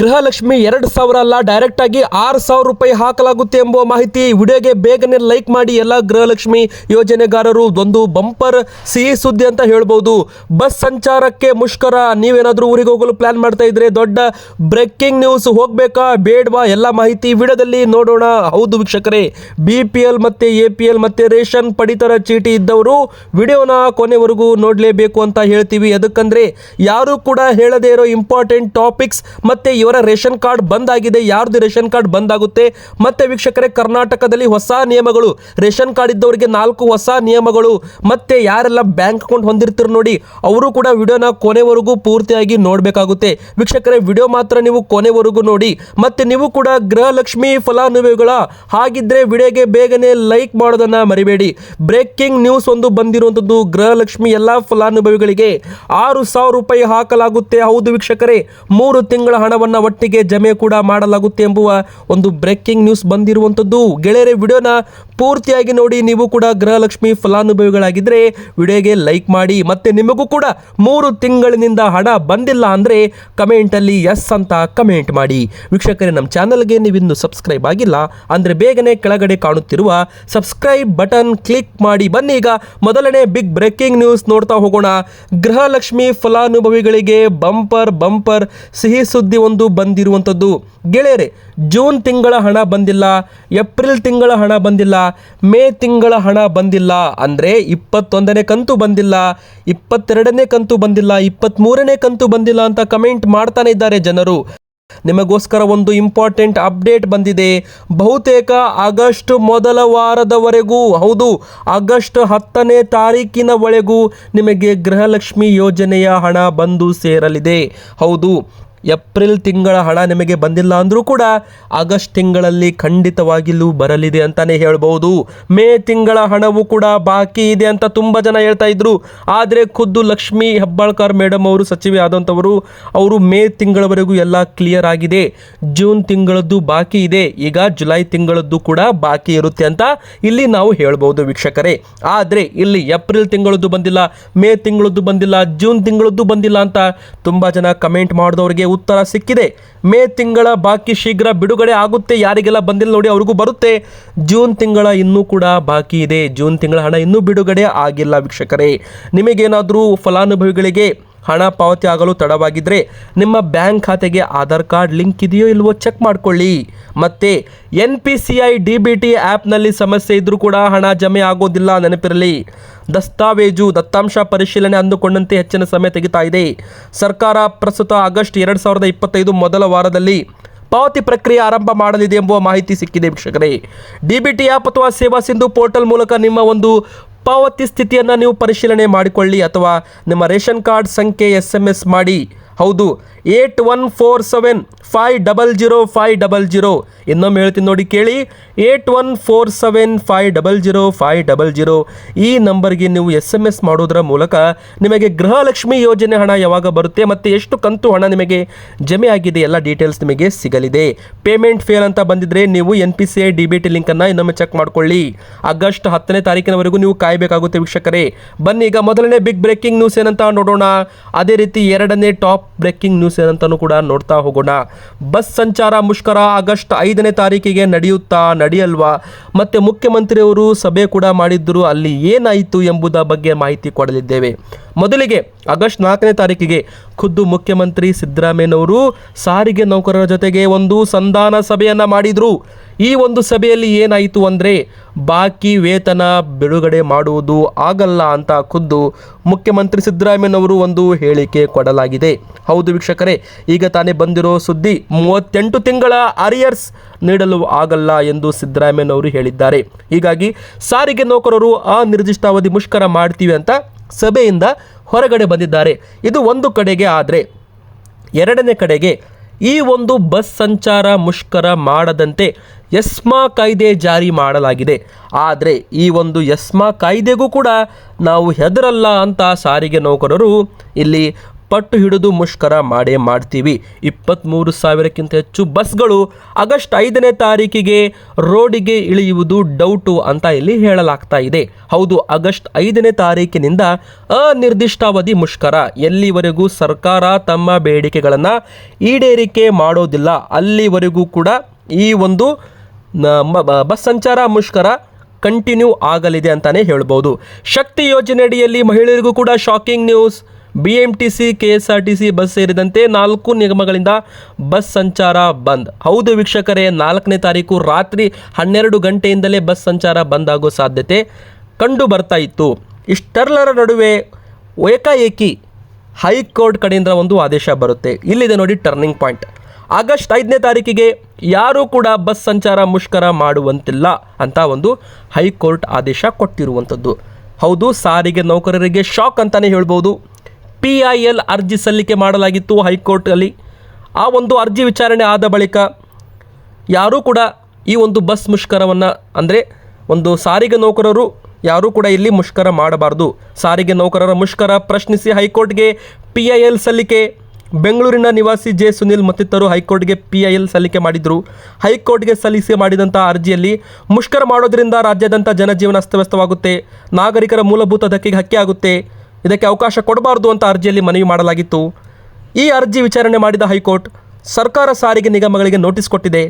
ಗೃಹಲಕ್ಷ್ಮಿ ಎರಡು ಸಾವಿರ ಅಲ್ಲ ಡೈರೆಕ್ಟ್ ಆಗಿ ಆರು ಸಾವಿರ ರೂಪಾಯಿ ಹಾಕಲಾಗುತ್ತೆ ಎಂಬುವ ಮಾಹಿತಿ ವಿಡಿಯೋಗೆ ಬೇಗನೆ ಲೈಕ್ ಮಾಡಿ ಎಲ್ಲ ಗೃಹಲಕ್ಷ್ಮಿ ಯೋಜನೆಗಾರರು. ಒಂದು ಬಂಪರ್ ಸಿಹಿ ಸುದ್ದಿ ಅಂತ ಹೇಳ್ಬೋದು. ಬಸ್ ಸಂಚಾರಕ್ಕೆ ಮುಷ್ಕರ, ನೀವೇನಾದರೂ ಊರಿಗೆ ಹೋಗಲು ಪ್ಲಾನ್ ಮಾಡ್ತಾ ಇದ್ರೆ ದೊಡ್ಡ ಬ್ರೇಕಿಂಗ್ ನ್ಯೂಸ್ ಹೋಗಬೇಕಾ, ಬೇಡವಾ, ಎಲ್ಲ ಮಾಹಿತಿ ವಿಡಿಯೋದಲ್ಲಿ ನೋಡೋಣ. ಹೌದು ವೀಕ್ಷಕರೇ ಬಿ ಪಿ ಎಲ್ ಮತ್ತೆ ಎ ಪಿ ಎಲ್ ಮತ್ತೆ ರೇಷನ್ ಪಡಿತರ ಚೀಟಿ ಇದ್ದವರು ವಿಡಿಯೋನ ಕೊನೆವರೆಗೂ ನೋಡಲೇಬೇಕು ಅಂತ ಹೇಳ್ತೀವಿ. ಅದಕ್ಕಂದ್ರೆ ಯಾರು ಕೂಡ ಹೇಳದೇ ಇರೋ ಇಂಪಾರ್ಟೆಂಟ್ ಟಾಪಿಕ್ಸ್ ಮತ್ತೆ ಇವರ ರೇಷನ್ ಕಾರ್ಡ್ ಬಂದ್ ಆಗಿದೆ ಯಾರ್ದು ರೇಷನ್ ಕಾರ್ಡ್ ಬಂದ್ ಆಗುತ್ತೆ ಮತ್ತೆ ವೀಕ್ಷಕರೇ, ಕರ್ನಾಟಕದಲ್ಲಿ ಹೊಸ ನಿಯಮಗಳು. ರೇಷನ್ ಕಾರ್ಡ್ ಇದ್ದವರಿಗೆ ನಾಲ್ಕು ಹೊಸ ನಿಯಮಗಳು. ಮತ್ತೆ ಯಾರೆಲ್ಲ ಬ್ಯಾಂಕ್ ಅಕೌಂಟ್ ಹೊಂದಿರ್ತೀರ ನೋಡಿ, ಅವರು ಕೂಡ ವಿಡಿಯೋನ ಕೊನೆವರೆಗೂ ಪೂರ್ತಿಯಾಗಿ ನೋಡಬೇಕಾಗುತ್ತೆ. ವೀಕ್ಷಕರೇ, ವಿಡಿಯೋ ಮಾತ್ರ ನೀವು ಕೊನೆವರೆಗೂ ನೋಡಿ. ಮತ್ತೆ ನೀವು ಕೂಡ ಗೃಹಲಕ್ಷ್ಮಿ ಫಲಾನುಭವಿಗಳ ಹಾಗಿದ್ರೆ ವಿಡಿಯೋಗೆ ಬೇಗನೆ ಲೈಕ್ ಮಾಡೋದನ್ನ ಮರಿಬೇಡಿ. ಬ್ರೇಕಿಂಗ್ ನ್ಯೂಸ್ ಒಂದು ಬಂದಿರುವಂತದ್ದು ಗೃಹಲಕ್ಷ್ಮಿ ಎಲ್ಲ ಫಲಾನುಭವಿಗಳಿಗೆ. ಆರು ಸಾವಿರ ರೂಪಾಯಿ ಹಾಕಲಾಗುತ್ತೆ. ಹೌದು ವೀಕ್ಷಕರೇ, ಮೂರು ತಿಂಗಳ ಹಣವನ್ನು ಒಟ್ಟಿಗೆ ಜಮೆ ಕೂಡ ಮಾಡಲಾಗುತ್ತೆ ಎಂಬುವ ಒಂದು ಬ್ರೇಕಿಂಗ್ ನ್ಯೂಸ್ ಬಂದಿರುವಂಥದ್ದು. ಗೆಳೆಯರೆ ವಿಡಿಯೋನ ಪೂರ್ತಿಯಾಗಿ ನೋಡಿ ನೀವು ಕೂಡ ಗೃಹಲಕ್ಷ್ಮಿ ಫಲಾನುಭವಿಗಳಾಗಿದ್ದರೆ ವಿಡಿಯೋಗೆ ಲೈಕ್ ಮಾಡಿ ಮತ್ತೆ ನಿಮಗೂ ಕೂಡ ಮೂರು ತಿಂಗಳಿನಿಂದ ಹಣ ಬಂದಿಲ್ಲ ಅಂದರೆ ಕಮೆಂಟಲ್ಲಿ ಎಸ್ ಅಂತ ಕಮೆಂಟ್ ಮಾಡಿ. ವೀಕ್ಷಕರೇ, ನಮ್ಮ ಚಾನಲ್ಗೆ ನೀವಿನ್ನೂ ಸಬ್ಸ್ಕ್ರೈಬ್ ಆಗಿಲ್ಲ ಅಂದರೆ ಬೇಗನೆ ಕೆಳಗಡೆ ಕಾಣುತ್ತಿರುವ ಸಬ್ಸ್ಕ್ರೈಬ್ ಬಟನ್ ಕ್ಲಿಕ್ ಮಾಡಿ. ಬನ್ನಿ ಈಗ ಮೊದಲನೇ ಬಿಗ್ ಬ್ರೇಕಿಂಗ್ ನ್ಯೂಸ್ ನೋಡ್ತಾ ಹೋಗೋಣ. ಗೃಹಲಕ್ಷ್ಮಿ ಫಲಾನುಭವಿಗಳಿಗೆ ಬಂಪರ್ ಬಂಪರ್ ಸಿಹಿ ಸುದ್ದಿ ಒಂದು ಬಂದಿರುವಂಥದ್ದು. ಗೆಳೆಯರೆ, ಜೂನ್ ತಿಂಗಳ ಹಣ ಬಂದಿಲ್ಲ, ಏಪ್ರಿಲ್ ತಿಂಗಳ ಹಣ ಬಂದಿಲ್ಲ ಮೇ ತಿಂಗಳ ಹಣ ಬಂದಿಲ್ಲ ಅಂದರೆ ಇಪ್ಪತ್ತೊಂದನೇ ಕಂತು ಬಂದಿಲ್ಲ, ಇಪ್ಪತ್ತೆರಡನೇ ಕಂತು ಬಂದಿಲ್ಲ ಇಪ್ಪತ್ತ್ಮೂರನೇ ಕಂತು ಬಂದಿಲ್ಲ ಅಂತ ಕಮೆಂಟ್ ಮಾಡ್ತಾನೆ ಇದ್ದಾರೆ ಜನರು. ನಿಮಗೋಸ್ಕರ ಒಂದು ಇಂಪಾರ್ಟೆಂಟ್ ಅಪ್ಡೇಟ್ ಬಂದಿದೆ. ಬಹುತೇಕ ಆಗಸ್ಟ್ ಮೊದಲ ವಾರದವರೆಗೂ, ಹೌದು, ಆಗಸ್ಟ್ ಹತ್ತನೇ ತಾರೀಕಿನವರೆಗೂ ನಿಮಗೆ ಗೃಹಲಕ್ಷ್ಮಿ ಯೋಜನೆಯ ಹಣ ಬಂದು ಸೇರಲಿದೆ. ಹೌದು ಏಪ್ರಿಲ್ ತಿಂಗಳ ಹಣ ನಿಮಗೆ ಬಂದಿಲ್ಲ ಅಂದರೂ ಕೂಡ ಆಗಸ್ಟ್ ತಿಂಗಳಲ್ಲಿ ಖಂಡಿತವಾಗಿಲ್ಲೂ ಬರಲಿದೆ ಅಂತಲೇ ಹೇಳ್ಬೋದು ಮೇ ತಿಂಗಳ ಹಣವು ಕೂಡ ಬಾಕಿ ಇದೆ ಅಂತ ತುಂಬ ಜನ ಹೇಳ್ತಾ ಇದ್ರು. ಆದರೆ ಖುದ್ದು ಲಕ್ಷ್ಮಿ ಹೆಬ್ಬಾಳ್ಕರ್ ಮೇಡಮ್ ಅವರು, ಸಚಿವೆ ಆದಂಥವರು ಅವರು ಮೇ ತಿಂಗಳವರೆಗೂ ಎಲ್ಲ ಕ್ಲಿಯರ್ ಆಗಿದೆ. ಜೂನ್ ತಿಂಗಳದ್ದು ಬಾಕಿ ಇದೆ. ಈಗ ಜುಲೈ ತಿಂಗಳದ್ದು ಕೂಡ ಬಾಕಿ ಇರುತ್ತೆ ಅಂತ ಇಲ್ಲಿ ನಾವು ಹೇಳ್ಬೋದು ವೀಕ್ಷಕರೇ. ಆದರೆ ಇಲ್ಲಿ ಏಪ್ರಿಲ್ ತಿಂಗಳದ್ದು ಬಂದಿಲ್ಲ, ಮೇ ತಿಂಗಳದ್ದು ಬಂದಿಲ್ಲ, ಜೂನ್ ತಿಂಗಳದ್ದು ಬಂದಿಲ್ಲ ಅಂತ ತುಂಬ ಜನ ಕಮೆಂಟ್ ಮಾಡಿದವರಿಗೆ ಉತ್ತರ ಸಿಕ್ಕಿದೆ. ಮೇ ತಿಂಗಳ ಬಾಕಿ ಶೀಘ್ರ ಬಿಡುಗಡೆ ಆಗುತ್ತೆ. ಯಾರಿಗೆಲ್ಲ ಬಂದಿಲ್ಲ ನೋಡಿ ಅವ್ರಿಗೂ ಬರುತ್ತೆ. ಜೂನ್ ತಿಂಗಳ ಇನ್ನೂ ಕೂಡ ಬಾಕಿ ಇದೆ. ಜೂನ್ ತಿಂಗಳ ಹಣ ಇನ್ನೂ ಬಿಡುಗಡೆ ಆಗಿಲ್ಲ ವೀಕ್ಷಕರೇ. ನಿಮಗೇನಾದರೂ ಫಲಾನುಭವಿಗಳಿಗೆ ಹಣ ಪಾವತಿ ಆಗಲು ತಡವಾಗಿದ್ದರೆ ನಿಮ್ಮ ಬ್ಯಾಂಕ್ ಖಾತೆಗೆ ಆಧಾರ್ ಕಾರ್ಡ್ ಲಿಂಕ್ ಇದೆಯೋ ಇಲ್ವೋ ಚೆಕ್ ಮಾಡಿಕೊಳ್ಳಿ. ಮತ್ತು N P C I D B T ಆ್ಯಪ್ನಲ್ಲಿ ಸಮಸ್ಯೆ ಇದ್ದರೂ ಕೂಡ ಹಣ ಜಮೆ ಆಗೋದಿಲ್ಲ ನೆನಪಿರಲಿ. ದಸ್ತಾವೇಜು, ದತ್ತಾಂಶ ಪರಿಶೀಲನೆ ಅಂದುಕೊಂಡಂತೆ ಹೆಚ್ಚಿನ ಸಮಯ ತೆಗಿತಾ ಇದೆ. ಸರ್ಕಾರ ಪ್ರಸ್ತುತ ಆಗಸ್ಟ್ ಎರಡು ಸಾವಿರದ ಇಪ್ಪತ್ತೈದು ಮೊದಲ ವಾರದಲ್ಲಿ ಪಾವತಿ ಪ್ರಕ್ರಿಯೆ ಆರಂಭ ಮಾಡಲಿದೆ ಎಂಬುವ ಮಾಹಿತಿ ಸಿಕ್ಕಿದೆ ವೀಕ್ಷಕರೇ. ಡಿ ಬಿ ಟಿ ಆ್ಯಪ್ ಅಥವಾ ಸೇವಾ ಸಿಂಧು ಪೋರ್ಟಲ್ ಮೂಲಕ ನಿಮ್ಮ ಒಂದು ಪಾವತಿ ಸ್ಥಿತಿಯನ್ನು ನೀವು ಪರಿಶೀಲನೆ ಮಾಡಿಕೊಳ್ಳಿ ಅಥವಾ ನಿಮ್ಮ ರೇಷನ್ ಕಾರ್ಡ್ ಸಂಖ್ಯೆ ಎಸ್ ಎಂ ಎಸ್ ಮಾಡಿ. ಹೌದು, eight one four seven five double zero five double zero ಇನ್ನೊಮ್ಮೆ ಹೇಳ್ತೀನಿ ನೋಡಿ ಕೇಳಿ, eight one four seven five double zero five double zero ಈ ನಂಬರ್ಗೆ ನೀವು ಎಸ್ ಎಂ ಎಸ್ ಮಾಡೋದರ ಮೂಲಕ ನಿಮಗೆ ಗೃಹಲಕ್ಷ್ಮಿ ಯೋಜನೆ ಹಣ ಯಾವಾಗ ಬರುತ್ತೆ ಮತ್ತು ಎಷ್ಟು ಕಂತು ಹಣ ನಿಮಗೆ ಜಮೆ ಆಗಿದೆ ಎಲ್ಲ ಡೀಟೇಲ್ಸ್ ನಿಮಗೆ ಸಿಗಲಿದೆ. ಪೇಮೆಂಟ್ ಫೇಲ್ ಅಂತ ಬಂದಿದ್ರೆ ನೀವು N P C I D B T ಲಿಂಕನ್ನು ಇನ್ನೊಮ್ಮೆ ಚೆಕ್ ಮಾಡ್ಕೊಳ್ಳಿ. ಆಗಸ್ಟ್ ಹತ್ತನೇ ತಾರೀಕಿನವರೆಗೂ ನೀವು ಕಾಯಬೇಕಾಗುತ್ತೆ ವೀಕ್ಷಕರೇ. ಬನ್ನಿ, ಈಗ ಮೊದಲನೇ ಬಿಗ್ ಬ್ರೇಕಿಂಗ್ ನ್ಯೂಸ್ ಏನಂತ ನೋಡೋಣ. ಅದೇ ರೀತಿ ಎರಡನೇ ಟಾಪ್ ಬ್ರೇಕಿಂಗ್ ನ್ಯೂಸ್ ಏನಂತನೂ ಕೂಡ ನೋಡ್ತಾ ಹೋಗೋಣ. ಬಸ್ ಸಂಚಾರ ಮುಷ್ಕರ ಆಗಸ್ಟ್ ಐದನೇ ತಾರೀಕಿಗೆ ನಡೆಯುತ್ತಾ ನಡೆಯಲ್ವಾ? ಮತ್ತೆ ಮುಖ್ಯಮಂತ್ರಿಯವರು ಸಭೆ ಕೂಡ ಮಾಡಿದ್ದರು ಅಲ್ಲಿ ಏನಾಯಿತು ಎಂಬುದರ ಬಗ್ಗೆ ಮಾಹಿತಿ ಕೊಡಲಿದ್ದೇವೆ. ಮೊದಲಿಗೆ ಆಗಸ್ಟ್ ನಾಲ್ಕನೇ ತಾರೀಕಿಗೆ ಖುದ್ದು ಮುಖ್ಯಮಂತ್ರಿ ಸಿದ್ದರಾಮಯ್ಯನವರು ಸಾರಿಗೆ ನೌಕರರ ಜೊತೆಗೆ ಒಂದು ಸಂಧಾನ ಸಭೆಯನ್ನು ಮಾಡಿದರು. ಈ ಒಂದು ಸಭೆಯಲ್ಲಿ ಏನಾಯಿತು ಅಂದರೆ ಬಾಕಿ ವೇತನ ಬಿಡುಗಡೆ ಮಾಡುವುದು ಆಗಲ್ಲ ಅಂತ ಖುದ್ದು ಮುಖ್ಯಮಂತ್ರಿ ಸಿದ್ದರಾಮಯ್ಯನವರು ಒಂದು ಹೇಳಿಕೆ ಕೊಡಲಾಗಿದೆ. ಹೌದು ವೀಕ್ಷಕರೇ, ಈಗ ತಾನೇ ಬಂದಿರೋ ಸುದ್ದಿ ಮೂವತ್ತೆಂಟು ತಿಂಗಳ ಅರಿಯರ್ಸ್ ನೀಡಲು ಆಗಲ್ಲ ಎಂದು ಸಿದ್ದರಾಮಯ್ಯನವರು ಹೇಳಿದ್ದಾರೆ. ಹೀಗಾಗಿ ಸಾರಿಗೆ ನೌಕರರು ಅನಿರ್ದಿಷ್ಟಾವಧಿ ಮುಷ್ಕರ ಮಾಡ್ತೀವಿ ಅಂತ ಸಭೆಯಿಂದ ಹೊರಗಡೆ ಬಂದಿದ್ದಾರೆ. ಇದು ಒಂದು ಕಡೆಗೆ ಆದರೆ ಎರಡನೇ ಕಡೆಗೆ ಈ ಒಂದು ಬಸ್ ಸಂಚಾರ ಮುಷ್ಕರ ಮಾಡದಂತೆ ಎಸ್ಮಾ ಕಾಯ್ದೆ ಜಾರಿ ಮಾಡಲಾಗಿದೆ. ಆದರೆ ಈ ಒಂದು ಎಸ್ಮಾ ಕಾಯ್ದೆಗೂ ಕೂಡ ನಾವು ಹೆದರಲ್ಲ ಅಂತ ಸಾರಿಗೆ ನೌಕರರು ಇಲ್ಲಿ ಪಟ್ಟು ಹಿಡಿದು ಮುಷ್ಕರ ಮಾಡೇ ಮಾಡ್ತೀವಿ. ಇಪ್ಪತ್ತ್ಮೂರು ಸಾವಿರಕ್ಕಿಂತ ಹೆಚ್ಚು ಬಸ್ಗಳು ಆಗಸ್ಟ್ ಐದನೇ ತಾರೀಕಿಗೆ ರೋಡಿಗೆ ಇಳಿಯುವುದು ಡೌಟು ಅಂತ ಇಲ್ಲಿ ಹೇಳಲಾಗ್ತಾ ಇದೆ. ಹೌದು, ಆಗಸ್ಟ್ ಐದನೇ ತಾರೀಕಿನಿಂದ ಅನಿರ್ದಿಷ್ಟಾವಧಿ ಮುಷ್ಕರ. ಎಲ್ಲಿವರೆಗೂ ಸರ್ಕಾರ ತಮ್ಮ ಬೇಡಿಕೆಗಳನ್ನು ಈಡೇರಿಕೆ ಮಾಡೋದಿಲ್ಲ, ಅಲ್ಲಿವರೆಗೂ ಕೂಡ ಈ ಒಂದು ಬಸ್ ಸಂಚಾರ ಮುಷ್ಕರ ಕಂಟಿನ್ಯೂ ಆಗಲಿದೆ ಅಂತಲೇ ಹೇಳ್ಬೋದು. ಶಕ್ತಿ ಯೋಜನೆಯಡಿಯಲ್ಲಿ ಮಹಿಳೆಯರಿಗೂ ಕೂಡ shocking news B M T C K S R T C bus ಸೇರಿದಂತೆ ನಾಲ್ಕು ನಿಗಮಗಳಿಂದ ಬಸ್ ಸಂಚಾರ ಬಂದ್. ಹೌದು ವೀಕ್ಷಕರೇ, ನಾಲ್ಕನೇ ತಾರೀಕು ರಾತ್ರಿ ಹನ್ನೆರಡು ಗಂಟೆಯಿಂದಲೇ ಬಸ್ ಸಂಚಾರ ಬಂದ್ ಆಗೋ ಸಾಧ್ಯತೆ ಕಂಡು ಬರ್ತಾ ಇತ್ತು. ಇಷ್ಟೆಲ್ಲರ ನಡುವೆ ಏಕಾಏಕಿ ಹೈಕೋರ್ಟ್ ಕಡೆಯಿಂದ ಒಂದು ಆದೇಶ ಬರುತ್ತೆ. ಇಲ್ಲಿದೆ ನೋಡಿ ಟರ್ನಿಂಗ್ ಪಾಯಿಂಟ್ ಆಗಸ್ಟ್ ಐದನೇ ತಾರೀಕಿಗೆ ಯಾರೂ ಕೂಡ ಬಸ್ ಸಂಚಾರ ಮುಷ್ಕರ ಮಾಡುವಂತಿಲ್ಲ ಅಂತ ಒಂದು ಹೈಕೋರ್ಟ್ ಆದೇಶ ಕೊಟ್ಟಿರುವಂಥದ್ದು. ಹೌದು, ಸಾರಿಗೆ ನೌಕರರಿಗೆ ಶಾಕ್ ಅಂತಲೇ ಹೇಳ್ಬೋದು. ಪಿ ಐ ಎಲ್ ಅರ್ಜಿ ಸಲ್ಲಿಕೆ ಮಾಡಲಾಗಿತ್ತು ಹೈಕೋರ್ಟಲ್ಲಿ. ಆ ಒಂದು ಅರ್ಜಿ ವಿಚಾರಣೆ ಆದ ಬಳಿಕ ಯಾರೂ ಕೂಡ ಈ ಒಂದು ಬಸ್ ಮುಷ್ಕರವನ್ನು, ಅಂದರೆ ಒಂದು ಸಾರಿಗೆ ನೌಕರರು ಯಾರೂ ಕೂಡ ಇಲ್ಲಿ ಮುಷ್ಕರ ಮಾಡಬಾರ್ದು. ಸಾರಿಗೆ ನೌಕರರ ಮುಷ್ಕರ ಪ್ರಶ್ನಿಸಿ ಹೈಕೋರ್ಟ್ಗೆ ಪಿ ಐ ಎಲ್ ಸಲ್ಲಿಕೆ. ಬೆಂಗಳೂರಿನ ನಿವಾಸಿ ಜೆ ಸುನಿಲ್ ಮತ್ತಿತರರು ಹೈಕೋರ್ಟ್ಗೆ ಪಿ ಐ ಎಲ್ ಸಲ್ಲಿಕೆ ಮಾಡಿದರು. ಹೈಕೋರ್ಟ್ಗೆ ಸಲ್ಲಿಸಿ ಮಾಡಿದಂಥ ಅರ್ಜಿಯಲ್ಲಿ ಮುಷ್ಕರ ಮಾಡೋದರಿಂದ ರಾಜ್ಯಾದ್ಯಂತ ಜನಜೀವನ ಅಸ್ತವ್ಯಸ್ತವಾಗುತ್ತೆ. ನಾಗರಿಕರ ಮೂಲಭೂತ ಧಕ್ಕೆಗೆ ಹಕ್ಕಿ ಆಗುತ್ತೆ ಇದಕ್ಕೆ ಅವಕಾಶ ಕೊಡಬಾರದು ಅಂತ ಅರ್ಜಿಯಲ್ಲಿ ಮನವಿ ಮಾಡಲಾಗಿತ್ತು. ಈ ಅರ್ಜಿ ವಿಚಾರಣೆ ಮಾಡಿದ ಹೈಕೋರ್ಟ್ ಸರ್ಕಾರ ಸಾರಿಗೆ ನಿಗಮಗಳಿಗೆ ನೋಟಿಸ್ ಕೊಟ್ಟಿದೆ.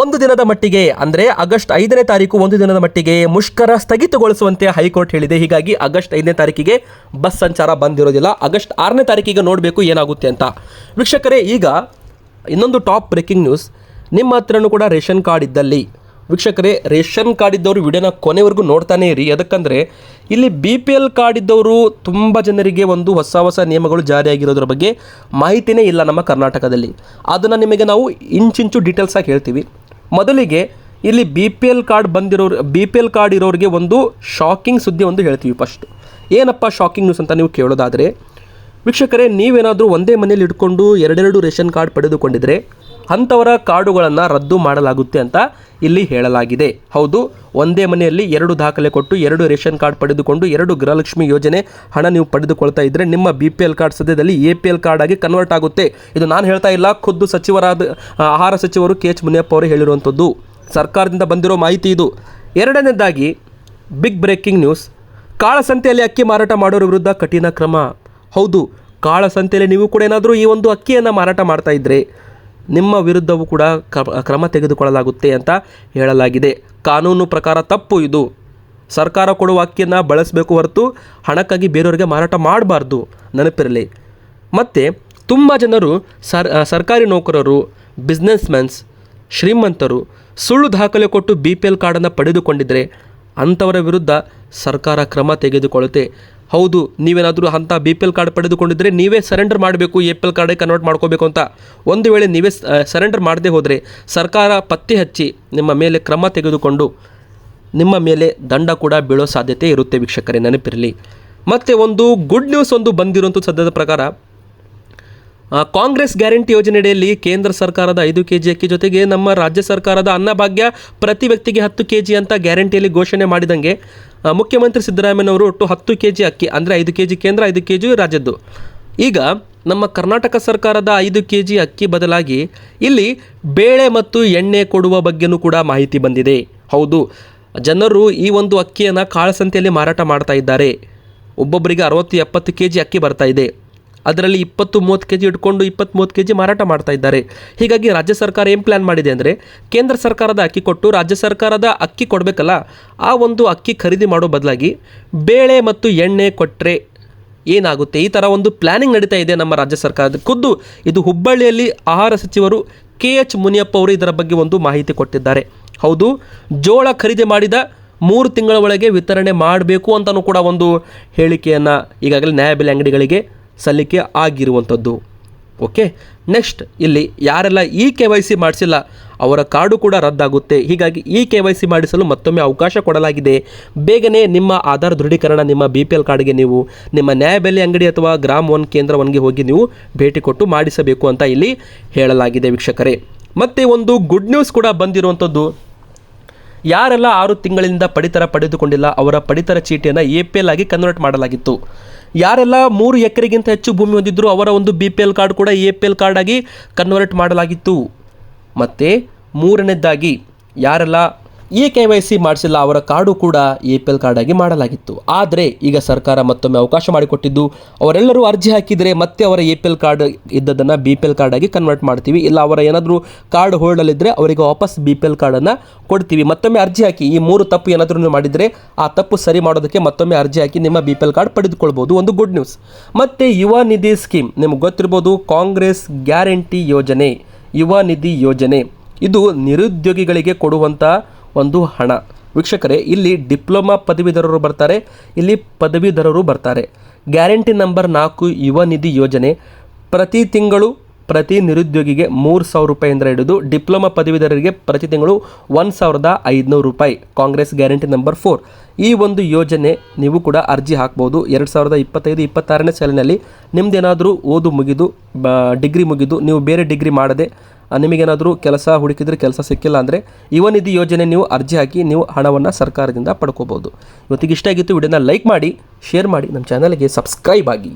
ಒಂದು ದಿನದ ಮಟ್ಟಿಗೆ, ಅಂದರೆ ಆಗಸ್ಟ್ ಐದನೇ ತಾರೀಕು ಒಂದು ದಿನದ ಮಟ್ಟಿಗೆ ಮುಷ್ಕರ ಸ್ಥಗಿತಗೊಳಿಸುವಂತೆ ಹೈಕೋರ್ಟ್ ಹೇಳಿದೆ. ಹೀಗಾಗಿ ಆಗಸ್ಟ್ ಐದನೇ ತಾರೀಕಿಗೆ ಬಸ್ ಸಂಚಾರ ಬಂದಿರೋದಿಲ್ಲ ಆಗಸ್ಟ್ ಆರನೇ ತಾರೀಕಿಗೆ ನೋಡಬೇಕು ಏನಾಗುತ್ತೆ ಅಂತ. ವೀಕ್ಷಕರೇ, ಈಗ ಇನ್ನೊಂದು ಟಾಪ್ ಬ್ರೇಕಿಂಗ್ ನ್ಯೂಸ್. ನಿಮ್ಮ ಹತ್ರನೂ ಕೂಡ ರೇಷನ್ ಕಾರ್ಡ್ ಇದ್ದಲ್ಲಿ. ವೀಕ್ಷಕರೇ, ರೇಷನ್ ಕಾರ್ಡ್ ಇದ್ದವರು ವಿಡಿಯೋನ ಕೊನೆವರೆಗೂ ನೋಡ್ತಾನೇ ಇರಿ. ಅದಕ್ಕಂದರೆ ಇಲ್ಲಿ ಬಿ ಪಿ ಎಲ್ ಕಾರ್ಡ್ ಇದ್ದವರು ತುಂಬ ಜನರಿಗೆ ಒಂದು ಹೊಸ ಹೊಸ ನಿಯಮಗಳು ಜಾರಿಯಾಗಿರೋದ್ರ ಬಗ್ಗೆ ಮಾಹಿತಿನೇ ಇಲ್ಲ ನಮ್ಮ ಕರ್ನಾಟಕದಲ್ಲಿ. ಅದನ್ನು ನಿಮಗೆ ನಾವು ಇಂಚಿಂಚು ಡೀಟೇಲ್ಸ್ ಆಗಿ ಹೇಳ್ತೀವಿ. ಮೊದಲಿಗೆ ಇಲ್ಲಿ ಬಿ ಪಿ ಎಲ್ ಕಾರ್ಡ್ ಬಂದಿರೋರು ಬಿ ಪಿ ಎಲ್ ಕಾರ್ಡ್ ಇರೋರಿಗೆ ಒಂದು ಶಾಕಿಂಗ್ ಸುದ್ದಿ ಒಂದು ಹೇಳ್ತೀವಿ ಫಸ್ಟ್ ಏನಪ್ಪ ಶಾಕಿಂಗ್ ನ್ಯೂಸ್ ಅಂತ ನೀವು ಕೇಳೋದಾದರೆ ವೀಕ್ಷಕರೇ, ನೀವೇನಾದರೂ ಒಂದೇ ಮನೇಲಿ ಇಟ್ಕೊಂಡು ಎರಡೆರಡು ರೇಷನ್ ಕಾರ್ಡ್ ಪಡೆದುಕೊಂಡಿದ್ರೆ ಅಂಥವರ ಕಾರ್ಡುಗಳನ್ನು ರದ್ದು ಮಾಡಲಾಗುತ್ತೆ ಅಂತ ಇಲ್ಲಿ ಹೇಳಲಾಗಿದೆ. ಹೌದು, ಒಂದೇ ಮನೆಯಲ್ಲಿ ಎರಡು ದಾಖಲೆ ಕೊಟ್ಟು ಎರಡು ರೇಷನ್ ಕಾರ್ಡ್ ಪಡೆದುಕೊಂಡು ಎರಡು ಗೃಹಲಕ್ಷ್ಮಿ ಯೋಜನೆ ಹಣ ನೀವು ಪಡೆದುಕೊಳ್ತಾ ಇದ್ದರೆ ನಿಮ್ಮ ಬಿ ಪಿ ಎಲ್ ಕಾರ್ಡ್ ಸದ್ಯದಲ್ಲಿ ಎ ಪಿ ಎಲ್ ಕಾರ್ಡ್ ಆಗಿ ಕನ್ವರ್ಟ್ ಆಗುತ್ತೆ. ಇದು ನಾನು ಹೇಳ್ತಾ ಇಲ್ಲ, ಖುದ್ದು ಸಚಿವರಾದ, ಆಹಾರ ಸಚಿವರು ಕೆ ಎಚ್ ಮುನಿಯಪ್ಪ ಅವರು ಹೇಳಿರುವಂಥದ್ದು. ಸರ್ಕಾರದಿಂದ ಬಂದಿರೋ ಮಾಹಿತಿ ಇದು. ಎರಡನೇದಾಗಿ ಬಿಗ್ ಬ್ರೇಕಿಂಗ್ ನ್ಯೂಸ್ ಕಾಳಸಂತೆಯಲ್ಲಿ ಅಕ್ಕಿ ಮಾರಾಟ ಮಾಡೋರ ವಿರುದ್ಧ ಕಠಿಣ ಕ್ರಮ. ಹೌದು ಕಾಳಸಂತೆಯಲ್ಲಿ ನೀವು ಕೂಡ ಏನಾದರೂ ಈ ಒಂದು ಅಕ್ಕಿಯನ್ನು ಮಾರಾಟ ಮಾಡ್ತಾ ಇದ್ದರೆ ನಿಮ್ಮ ವಿರುದ್ಧವೂ ಕೂಡ ಕ್ರ- ಕ್ರಮ ತೆಗೆದುಕೊಳ್ಳಲಾಗುತ್ತೆ ಅಂತ ಹೇಳಲಾಗಿದೆ. ಕಾನೂನು ಪ್ರಕಾರ ತಪ್ಪು ಇದು. ಸರ್ಕಾರ ಕೊಡುವ ಅಕ್ಕಿಯನ್ನು ಬಳಸಬೇಕು ಹೊರತು ಹಣಕ್ಕಾಗಿ ಬೇರೆಯವರಿಗೆ ಮಾರಾಟ ಮಾಡಬಾರ್ದು ನೆನಪಿರಲಿ. ಮತ್ತು ತುಂಬ ಜನರು ಸರ್ ಸರ್ಕಾರಿ ನೌಕರರು ಬಿಸ್ನೆಸ್ ಮ್ಯಾನ್ಸ್ ಶ್ರೀಮಂತರು ಸುಳ್ಳು ದಾಖಲೆ ಕೊಟ್ಟು ಬಿ ಪಿ ಎಲ್ ಕಾರ್ಡನ್ನು ಪಡೆದುಕೊಂಡಿದ್ದರೆ ಅಂಥವರ ವಿರುದ್ಧ ಸರ್ಕಾರ ಕ್ರಮ ತೆಗೆದುಕೊಳ್ಳುತ್ತೆ. ಹೌದು, ನೀವೇನಾದರೂ ಅಂತ ಬಿ ಪಿ ಎಲ್ ಕಾರ್ಡ್ ಪಡೆದುಕೊಂಡಿದ್ದರೆ ನೀವೇ ಸರೆಂಡರ್ ಮಾಡಬೇಕು ಎ ಪಿ ಎಲ್ ಕಾರ್ಡೇ ಕನ್ವರ್ಟ್ ಮಾಡ್ಕೋಬೇಕು ಅಂತ. ಒಂದು ವೇಳೆ ನೀವೇ ಸರೆಂಡರ್ ಮಾಡದೇ ಹೋದರೆ ಸರ್ಕಾರ ಪತ್ತೆ ಹಚ್ಚಿ ನಿಮ್ಮ ಮೇಲೆ ಕ್ರಮ ತೆಗೆದುಕೊಂಡು ನಿಮ್ಮ ಮೇಲೆ ದಂಡ ಕೂಡ ಬೀಳೋ ಸಾಧ್ಯತೆ ಇರುತ್ತೆ ವೀಕ್ಷಕರೇ, ನೆನಪಿರಲಿ. ಮತ್ತು ಒಂದು ಗುಡ್ ನ್ಯೂಸ್ ಒಂದು ಬಂದಿರುವಂಥ ಸದ್ಯದ ಪ್ರಕಾರ ಕಾಂಗ್ರೆಸ್ ಗ್ಯಾರಂಟಿ ಯೋಜನೆಯಡಿಯಲ್ಲಿ ಕೇಂದ್ರ ಸರ್ಕಾರದ ಐದು ಕೆ ಜಿ ಅಕ್ಕಿ ಜೊತೆಗೆ ನಮ್ಮ ರಾಜ್ಯ ಸರ್ಕಾರದ ಅನ್ನಭಾಗ್ಯ ಪ್ರತಿ ವ್ಯಕ್ತಿಗೆ ಹತ್ತು ಕೆ ಜಿ ಅಂತ ಗ್ಯಾರಂಟಿಯಲ್ಲಿ ಘೋಷಣೆ ಮಾಡಿದಂಗೆ ಮುಖ್ಯಮಂತ್ರಿ ಸಿದ್ದರಾಮಯ್ಯನವರು ಒಟ್ಟು ಹತ್ತು ಕೆ ಜಿ ಅಕ್ಕಿ, ಅಂದರೆ ಐದು ಕೆ ಜಿ ಕೇಂದ್ರ, ಐದು ಕೆ ಜಿ ರಾಜ್ಯದ್ದು. ಈಗ ನಮ್ಮ ಕರ್ನಾಟಕ ಸರ್ಕಾರದ ಐದು ಕೆ ಜಿ ಅಕ್ಕಿ ಬದಲಾಗಿ ಇಲ್ಲಿ ಬೇಳೆ ಮತ್ತು ಎಣ್ಣೆ ಕೊಡುವ ಬಗ್ಗೆನೂ ಕೂಡ ಮಾಹಿತಿ ಬಂದಿದೆ. ಹೌದು, ಜನರು ಈ ಒಂದು ಅಕ್ಕಿಯನ್ನು ಕಾಳಸಂತೆಯಲ್ಲಿ ಮಾರಾಟ ಮಾಡ್ತಾ ಇದ್ದಾರೆ. ಒಬ್ಬೊಬ್ಬರಿಗೆ ಅರವತ್ತು ಎಪ್ಪತ್ತು ಕೆ ಜಿ ಅಕ್ಕಿ ಬರ್ತಾ ಇದೆ. ಅದರಲ್ಲಿ ಇಪ್ಪತ್ತು ಮೂವತ್ತು ಕೆ ಜಿ ಇಟ್ಕೊಂಡು ಇಪ್ಪತ್ತು ಮೂವತ್ತು ಕೆ ಜಿ ಮಾರಾಟ ಮಾಡ್ತಾ ಇದ್ದಾರೆ. ಹೀಗಾಗಿ ರಾಜ್ಯ ಸರ್ಕಾರ ಏನು ಪ್ಲ್ಯಾನ್ ಮಾಡಿದೆ ಅಂದರೆ, ಕೇಂದ್ರ ಸರ್ಕಾರದ ಅಕ್ಕಿ ಕೊಟ್ಟು ರಾಜ್ಯ ಸರ್ಕಾರದ ಅಕ್ಕಿ ಕೊಡಬೇಕಲ್ಲ, ಆ ಒಂದು ಅಕ್ಕಿ ಖರೀದಿ ಮಾಡೋ ಬದಲಾಗಿ ಬೇಳೆ ಮತ್ತು ಎಣ್ಣೆ ಕೊಟ್ಟರೆ ಏನಾಗುತ್ತೆ? ಈ ಥರ ಒಂದು ಪ್ಲ್ಯಾನಿಂಗ್ ನಡೀತಾ ಇದೆ ನಮ್ಮ ರಾಜ್ಯ ಸರ್ಕಾರದ ಖುದ್ದು. ಇದು ಹುಬ್ಬಳ್ಳಿಯಲ್ಲಿ ಆಹಾರ ಸಚಿವರು ಕೆ ಎಚ್ ಮುನಿಯಪ್ಪ ಅವರು ಇದರ ಬಗ್ಗೆ ಒಂದು ಮಾಹಿತಿ ಕೊಟ್ಟಿದ್ದಾರೆ. ಹೌದು, ಜೋಳ ಖರೀದಿ ಮಾಡಿದ ಮೂರು ತಿಂಗಳ ಒಳಗೆ ವಿತರಣೆ ಮಾಡಬೇಕು ಅಂತಲೂ ಕೂಡ ಒಂದು ಹೇಳಿಕೆಯನ್ನು ಈಗಾಗಲೇ ನ್ಯಾಯಬೆಲೆ ಅಂಗಡಿಗಳಿಗೆ ಸಲ್ಲಿಕೆ ಆಗಿರುವಂಥದ್ದು. ಓಕೆ ನೆಕ್ಸ್ಟ್ ಇಲ್ಲಿ ಯಾರೆಲ್ಲ ಇ ಕೆ ವೈ ಸಿ ಮಾಡಿಸಿಲ್ಲ, ಅವರ ಕಾರ್ಡು ಕೂಡ ರದ್ದಾಗುತ್ತೆ. ಹೀಗಾಗಿ ಇ ಕೆ ವೈ ಸಿ ಮಾಡಿಸಲು ಮತ್ತೊಮ್ಮೆ ಅವಕಾಶ ಕೊಡಲಾಗಿದೆ. ಬೇಗನೆ ನಿಮ್ಮ ಆಧಾರ್ ದೃಢೀಕರಣ, ನಿಮ್ಮ ಬಿ ಪಿ ಎಲ್ ಕಾರ್ಡ್ಗೆ ನೀವು, ನಿಮ್ಮ ನ್ಯಾಯಬೆಲೆ ಅಂಗಡಿ ಅಥವಾ ಗ್ರಾಮ ಒನ್ ಕೇಂದ್ರ ಒನ್ಗೆ ಹೋಗಿ ನೀವು ಭೇಟಿ ಕೊಟ್ಟು ಮಾಡಿಸಬೇಕು ಅಂತ ಇಲ್ಲಿ ಹೇಳಲಾಗಿದೆ ವೀಕ್ಷಕರೇ. ಮತ್ತು ಒಂದು ಗುಡ್ ನ್ಯೂಸ್ ಕೂಡ ಬಂದಿರುವಂಥದ್ದು. ಯಾರೆಲ್ಲ ಆರು ತಿಂಗಳಿಂದ ಪಡಿತರ ಪಡೆದುಕೊಂಡಿಲ್ಲ, ಅವರ ಪಡಿತರ ಚೀಟಿಯನ್ನು ಎ ಪಿ ಎಲ್ ಆಗಿ ಕನ್ವರ್ಟ್ ಮಾಡಲಾಗಿತ್ತು. ಯಾರೆಲ್ಲ ಮೂರು ಎಕರೆಗಿಂತ ಹೆಚ್ಚು ಭೂಮಿ ಹೊಂದಿದ್ರು ಅವರ ಒಂದು ಬಿ ಪಿ ಎಲ್ ಕಾರ್ಡ್ ಕೂಡ ಎ ಪಿ ಎಲ್ ಕಾರ್ಡ್ ಆಗಿ ಕನ್ವರ್ಟ್ ಮಾಡಲಾಗಿತ್ತು. ಮತ್ತು ಮೂರನೇದಾಗಿ ಯಾರೆಲ್ಲ ಇ ಕೆ ವೈ ಸಿ ಮಾಡಿಸಿಲ್ಲ, ಅವರ ಕಾರ್ಡು ಕೂಡ ಎ ಪಿ ಎಲ್ ಕಾರ್ಡ್ ಮಾಡಲಾಗಿತ್ತು. ಆದರೆ ಈಗ ಸರ್ಕಾರ ಮತ್ತೊಮ್ಮೆ ಅವಕಾಶ ಮಾಡಿಕೊಟ್ಟಿದ್ದು, ಅವರೆಲ್ಲರೂ ಅರ್ಜಿ ಹಾಕಿದರೆ ಮತ್ತೆ ಅವರ A P L card ಇದ್ದದನ್ನು B P L card convert ಮಾಡ್ತೀವಿ. ಇಲ್ಲ, ಅವರ ಏನಾದರೂ ಕಾರ್ಡ್ ಹೋಲ್ಡಲ್ಲಿದ್ದರೆ ಅವರಿಗೆ ವಾಪಸ್ ಬಿ ಪಿ ಎಲ್ ಕಾರ್ಡನ್ನು ಕೊಡ್ತೀವಿ. ಮತ್ತೊಮ್ಮೆ ಅರ್ಜಿ ಹಾಕಿ, ಈ ಮೂರು ತಪ್ಪು ಏನಾದರೂ ಮಾಡಿದರೆ ಆ ತಪ್ಪು ಸರಿ ಮಾಡೋದಕ್ಕೆ ಮತ್ತೊಮ್ಮೆ ಅರ್ಜಿ ಹಾಕಿ ನಿಮ್ಮ ಬಿ ಪಿ ಎಲ್ ಕಾರ್ಡ್ ಪಡೆದುಕೊಳ್ಬೋದು. ಒಂದು ಗುಡ್ ನ್ಯೂಸ್ ಮತ್ತು ಯುವ ನಿಧಿ ಸ್ಕೀಮ್, ನಿಮ್ಗೆ ಗೊತ್ತಿರ್ಬೋದು, ಕಾಂಗ್ರೆಸ್ ಗ್ಯಾರಂಟಿ ಯೋಜನೆ, ಯುವ ನಿಧಿ ಯೋಜನೆ. ಇದು ನಿರುದ್ಯೋಗಿಗಳಿಗೆ ಕೊಡುವಂಥ ಒಂದು ಹಣ. ವೀಕ್ಷಕರೇ, ಇಲ್ಲಿ ಡಿಪ್ಲೊಮಾ ಪದವೀಧರರು ಬರ್ತಾರೆ, ಇಲ್ಲಿ ಪದವೀಧರರು ಬರ್ತಾರೆ. ಗ್ಯಾರಂಟಿ ನಂಬರ್ ನಾಲ್ಕು, ಯುವ ನಿಧಿ ಯೋಜನೆ. ಪ್ರತಿ ತಿಂಗಳು ಪ್ರತಿ ನಿರುದ್ಯೋಗಿಗೆ ಮೂರು ಸಾವಿರ ರೂಪಾಯಿಂದ ಹಿಡಿದು ಡಿಪ್ಲೊಮಾ ಪದವೀಧರರಿಗೆ ಪ್ರತಿ ತಿಂಗಳು ಒಂದು ಸಾವಿರದ ಐದುನೂರು ರೂಪಾಯಿ. Congress guarantee number four. ಈ ಒಂದು ಯೋಜನೆ ನೀವು ಕೂಡ ಅರ್ಜಿ ಹಾಕ್ಬೋದು. ಎರಡು ಸಾವಿರದ ಇಪ್ಪತ್ತೈದು, ಇಪ್ಪತ್ತಾರನೇ ಸಾಲಿನಲ್ಲಿ ನಿಮ್ಮದೇನಾದರೂ ಓದು ಮುಗಿದು ಡಿಗ್ರಿ ಮುಗಿದು, ನೀವು ಬೇರೆ ಡಿಗ್ರಿ ಮಾಡದೆ ನಿಮಗೇನಾದರೂ ಕೆಲಸ ಹುಡುಕಿದ್ರೆ ಕೆಲಸ ಸಿಕ್ಕಿಲ್ಲ ಅಂದರೆ ಯುವ ನಿಧಿ ಯೋಜನೆ ನೀವು ಅರ್ಜಿ ಹಾಕಿ ನೀವು ಹಣವನ್ನು ಸರ್ಕಾರದಿಂದ ಪಡ್ಕೋಬೋದು ಇವತ್ತಿಗೆ ಇಷ್ಟ ಆಗಿತ್ತು, ವಿಡಿಯೋನ ಲೈಕ್ ಮಾಡಿ, ಶೇರ್ ಮಾಡಿ, ನಮ್ಮ ಚಾನಲ್ಗೆ ಸಬ್ಸ್ಕ್ರೈಬ್ ಆಗಿ.